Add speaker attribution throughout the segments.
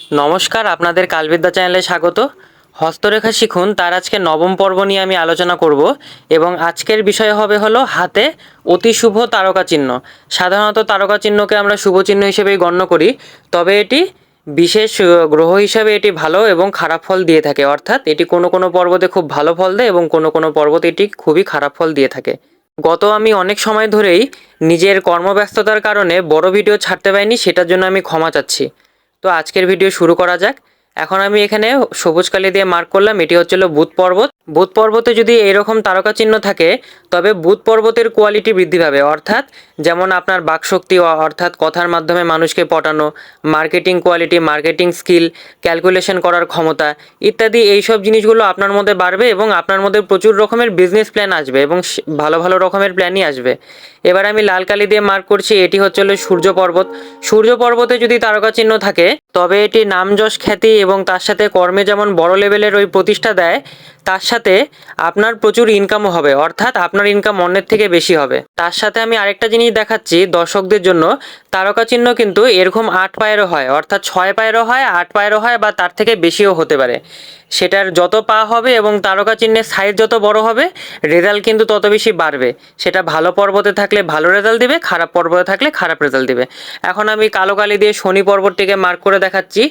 Speaker 1: নমস্কার, আপনাদের কালবিদ্যা চ্যানেলে স্বাগত। হস্তরেখা শিখুন, তার আজকে নবম পর্ব নিয়ে আমি আলোচনা করব এবং আজকের বিষয় হবে হলো হাতে অতি শুভ তারকা চিহ্ন। সাধারণত তারকা চিহ্নকে আমরা শুভ চিহ্ন হিসেবেই গণ্য করি, তবে এটি বিশেষ গ্রহ হিসাবে এটি ভালো এবং খারাপ ফল দিয়ে থাকে। অর্থাৎ এটি কোনো কোনো পর্বতে খুব ভালো ফল দেয় এবং কোনো কোনো পর্বতে এটি খুবই খারাপ ফল দিয়ে থাকে। গত আমি অনেক সময় ধরেই নিজের কর্মব্যস্ততার কারণে বড় ভিডিও ছাড়তে পারিনি, সেটার জন্য আমি ক্ষমা চাচ্ছি। তো আজকের ভিডিও শুরু করা যাক। এখন আমি এখানে সবুজ কালি দিয়ে মার্ক করলাম, এটি হচ্ছিল বুধ পর্বত। বুধ পর্বতে যদি এরকম তারকা চিহ্ন থাকে, তবে বুধ পর্বতের কোয়ালিটি বৃদ্ধি পাবে। অর্থাৎ যেমন আপনার বাকশক্তি অর্থাৎ কথার মাধ্যমে মানুষকে পটানো, marketing quality, marketing skill, calculation করার ক্ষমতা ইত্যাদি এইসব জিনিসগুলো আপনার মধ্যে বাড়বে এবং আপনার মধ্যে প্রচুর রকমের বিজনেস প্ল্যান আসবে এবং ভালো ভালো রকমের প্ল্যানই আসবে। এবার আমি লাল কালি দিয়ে মার্ক করছি, এটি হচ্ছে হলো সূর্য পর্বত। সূর্য পর্বতে যদি তারকা চিহ্ন থাকে, তবে এটি নাম যশ খ্যাতি এবং তার সাথে কর্মে যেমন বড় লেভেলের ওই প্রতিষ্ঠা দেয়, তার সাথে আপনার প্রচুর ইনকামও হবে, অর্থাৎ আপনার ইনকাম অন্যের থেকে বেশি হবে। তার সাথে আমি আরেকটা জিনিস দেখাচ্ছি দর্শকদের জন্য। তারকা চিহ্ন কিন্তু এরকম আট পায়েরও হয়, অর্থাৎ ছয় পায়েরও হয়, আট পায়েরও হয় বা তার থেকে বেশিও হতে পারে। সেটার যত পা হবে এবং তারকা চিহ্নের সাইজ যত বড় হবে রেজাল্ট কিন্তু তত বেশি বাড়বে। সেটা ভালো পর্বতে থাকলে ভালো রেজাল্ট দিবে, খারাপ পর্বতে থাকলে খারাপ রেজাল্ট দিবে। এখন আমি কালো কালি দিয়ে শনি পর্বতটিকে মার্ক করে দেখাচ্ছি।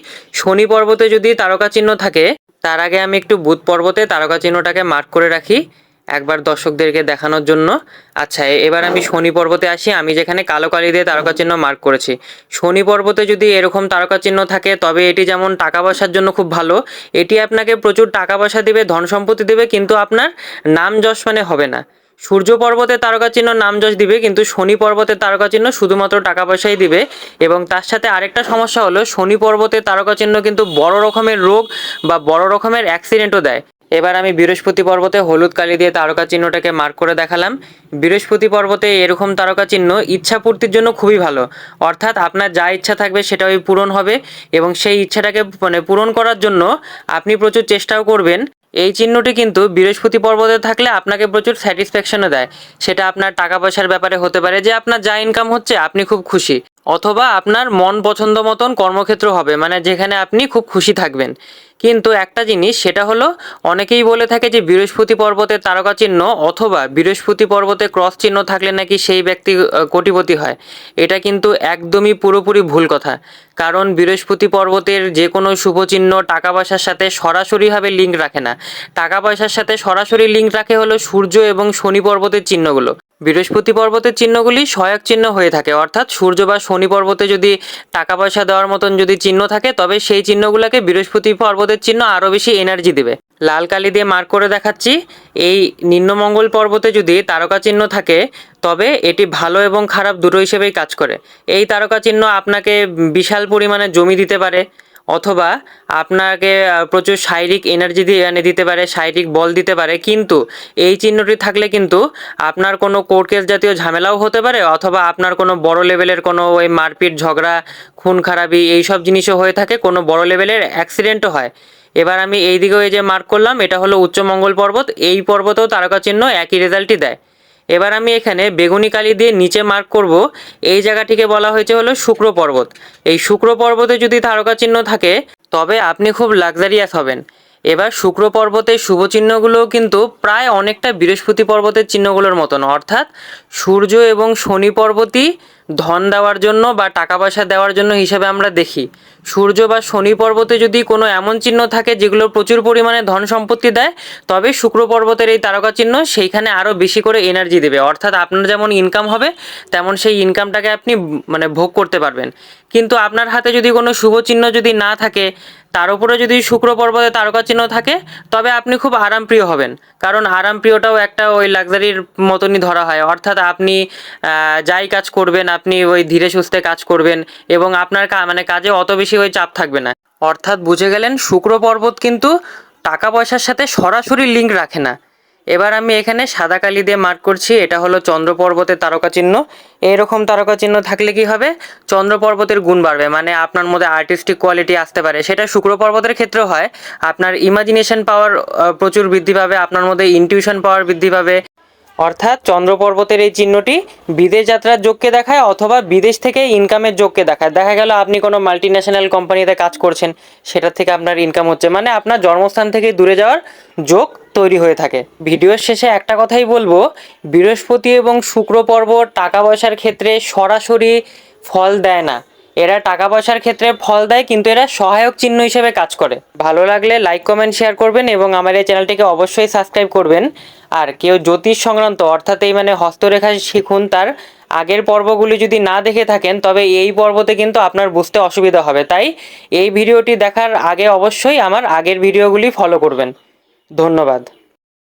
Speaker 1: শনি পর্বতে যদি তারকা চিহ্ন থাকে, তার আগে আমি একটু বুধ পর্বতে তারকা চিহ্নটাকে মার্ক করে রাখি। একবার দর্শকদেরকে দেখানোর জন্য। আচ্ছা এবার আমি শনি পর্বতে আসি। আমি যেখানে কালো কালি দিয়ে তারকা চিহ্ন মার্ক করেছি। শনি পর্বতে যদি এরকম তারকা চিহ্ন থাকে, তবে এটি যেমন টাকা পয়সার জন্য খুব ভালো, এটি আপনাকে প্রচুর টাকা পয়সা দেবে, ধন সম্পত্তি দেবে, কিন্তু আপনার নাম যশ মানে হবে না। সূর্য পর্বতে তারকা চিহ্ন নাম যশ দিবে, কিন্তু শনি পর্বতে তারকা চিহ্ন শুধুমাত্র টাকা পয়সাই দিবে। এবং তার সাথে আরেকটা সমস্যা হলো, শনি পর্বতে তারকা চিহ্ন কিন্তু বড় রকমের রোগ বা বড় রকমের অ্যাক্সিডেন্টও দেয়। এবার আমি বৃহস্পতি পর্বতে হলুদ কালি দিয়ে তারকা চিহ্নটাকে মার্ক করে দেখালাম। বৃহস্পতি পর্বতে এরকম তারকা চিহ্ন ইচ্ছা পূর্তির জন্য খুবই ভালো। অর্থাৎ আপনার যা ইচ্ছা থাকবে সেটা ওই পূরণ হবে এবং সেই ইচ্ছাটাকে মানে পূরণ করার জন্য আপনি প্রচুর চেষ্টাও করবেন। এই চিহ্নটি কিন্তু বৃহস্পতি পর্বতে থাকলে আপনাকে প্রচুর স্যাটিসফ্যাকশনও দেয়। সেটা আপনার টাকা পয়সার ব্যাপারে হতে পারে যে আপনার যা ইনকাম হচ্ছে, আপনি খুব খুশি। অথবা আপনার মন পছন্দ মতন কর্মক্ষেত্র হবে মানে যেখানে আপনি খুব খুশি থাকবেন। কিন্তু একটা জিনিস, সেটা হলো অনেকেই বলে থাকে যে বৃহস্পতি পর্বতে তারকা চিহ্ন অথবা বৃহস্পতি পর্বতে ক্রস চিহ্ন থাকলে নাকি সেই ব্যক্তি কোটিপতি হয়। এটা কিন্তু একদমই পুরোপুরি ভুল কথা। কারণ বৃহস্পতি পর্বতের যে কোনো শুভ চিহ্ন টাকা পয়সার সাথে সরাসরিভাবে লিঙ্ক রাখে না। টাকা পয়সার সাথে সরাসরি লিঙ্ক রাখে হলো সূর্য এবং শনি পর্বতের চিহ্নগুলো। বৃহস্পতি পর্বতের চিহ্নগুলি সহায়ক চিহ্ন হয়ে থাকে, অর্থাৎ সূর্য বা শনি পর্বতে যদি টাকা পয়সা দেওয়ার মতন যদি চিহ্ন থাকে, তবে সেই চিহ্নগুলোকে বৃহস্পতি পর্বতের চিহ্ন আরও বেশি এনার্জি দেবে। লাল কালি দিয়ে মার্ক করে দেখাচ্ছি, এই নিম্নমঙ্গল পর্বতে যদি তারকা চিহ্ন থাকে, তবে এটি ভালো এবং খারাপ দুটো হিসেবেই কাজ করে। এই তারকা চিহ্ন আপনাকে বিশাল পরিমাণে জমি দিতে পারে অথবা আপনাকে প্রচুর শারীরিক এনার্জি দিয়ে এনে দিতে পারে, শারীরিক বল দিতে পারে, কিন্তু এই চিহ্নটি থাকলে কিন্তু আপনার কোনো কোর্ট কেস জাতীয় ঝামেলাও হতে পারে, অথবা আপনার কোনো বড় লেভেলের কোনো ওই মারপিট, ঝগড়া, খুন খারাপি এইসব জিনিসও হয়ে থাকে, কোনো বড় লেভেলের অ্যাক্সিডেন্টও হয়। এবার আমি এই দিকেও এই যে মার্ক করলাম, এটা হলো উচ্চমঙ্গল পর্বত, এই পর্বতেও তারকা চিহ্ন একই রেজাল্টই দেয়। এবার আমি এখানে বেগুনি কালি দিয়ে নিচে মার্ক করব। এই জায়গাটিকে বলা হয়েছে হলো শুক্র পর্বত। এই শুক্র পর্বতে যদি তারকা চিহ্ন থাকে, তবে আপনি খুব লাক্সারিয়াস হবেন। এবার শুক্র পর্বতের শুভ চিহ্নগুলোও কিন্তু প্রায় অনেকটা বৃহস্পতি পর্বতের চিহ্নগুলোর মতন। অর্থাৎ সূর্য এবং শনি পর্বতই ধন দেওয়ার জন্য বা টাকা পয়সা দেওয়ার জন্য হিসেবে আমরা দেখি। সূর্য বা শনি পর্বতে যদি কোনো এমন চিহ্ন থাকে যেগুলো প্রচুর পরিমাণে ধন সম্পত্তি দেয়, তবে শুক্র পর্বতের এই তারকা চিহ্ন সেইখানে আরও বেশি করে এনার্জি দেবে। অর্থাৎ আপনার যেমন ইনকাম হবে, তেমন সেই ইনকামটাকে আপনি মানে ভোগ করতে পারবেন। কিন্তু আপনার হাতে যদি কোনো শুভ চিহ্ন যদি না থাকে, তার উপরে যদি শুক্র পর্বতে তারকা চিহ্ন থাকে, তবে আপনি খুব আরামপ্রিয় হবেন। কারণ আরামপ্রিয়টাও একটা ওই লাক্সারির মতনই ধরা হয়। অর্থাৎ আপনি যাই কাজ করবেন আপনি ওই ধীরে সুস্থে কাজ করবেন এবং আপনার মানে কাজে অত বেশি ওই চাপ থাকবে না। অর্থাৎ বুঝে গেলেন, শুক্র পর্বত কিন্তু টাকা পয়সার সাথে সরাসরি লিঙ্ক রাখে না। এবার আমি এখানে সাদা কালি দিয়ে মার্ক করছি, এটা হলো চন্দ্র পর্বতের তারকা চিহ্ন এইরকম তারকা চিহ্ন থাকলে কি হবে? চন্দ্র পর্বতের গুণ বাড়বে মানে আপনার মধ্যে আর্টিস্টিক কোয়ালিটি আসতে পারে। সেটা শুক্র পর্বতের ক্ষেত্রেও হয়। আপনার ইমাজিনেশন পাওয়ার প্রচুর বৃদ্ধি পাবে, আপনার মধ্যে ইনটিউশন পাওয়ার বৃদ্ধি পাবে। অর্থাৎ চন্দ্র পর্বতের এই চিহ্নটি বিদেশ যাত্রার যোগকে দেখায় অথবা বিদেশ থেকে ইনকামের যোগকে দেখায়। দেখা গেল আপনি কোনো মাল্টি ন্যাশনাল কোম্পানিতে কাজ করছেন, সেটার থেকে আপনার ইনকাম হচ্ছে। মানে আপনার জন্মস্থান থেকে দূরে যাওয়ার যোগ তৈরি হয়ে থাকে। ভিডিওর শেষে একটা কথাই বলব, বৃহস্পতি এবং শুক্র পর্বত টাকা পয়সার ক্ষেত্রে সরাসরি ফল দেয় না। এরা টাকা পয়সার ক্ষেত্রে ফল দেয়, কিন্তু এরা সহায়ক চিহ্ন হিসেবে কাজ করে। ভালো লাগলে লাইক কমেন্ট শেয়ার করবেন এবং আমার এই চ্যানেলটিকে অবশ্যই সাবস্ক্রাইব করবেন। আর কেউ জ্যোতিষ সংক্রান্ত, অর্থাৎ এই মানে হস্তরেখা শিখুন তার আগের পর্বগুলি যদি না দেখে থাকেন, তবে এই পর্বতে কিন্তু আপনার বুঝতে অসুবিধা হবে। তাই এই ভিডিওটি দেখার আগে অবশ্যই আমার আগের ভিডিওগুলি ফলো করবেন। ধন্যবাদ।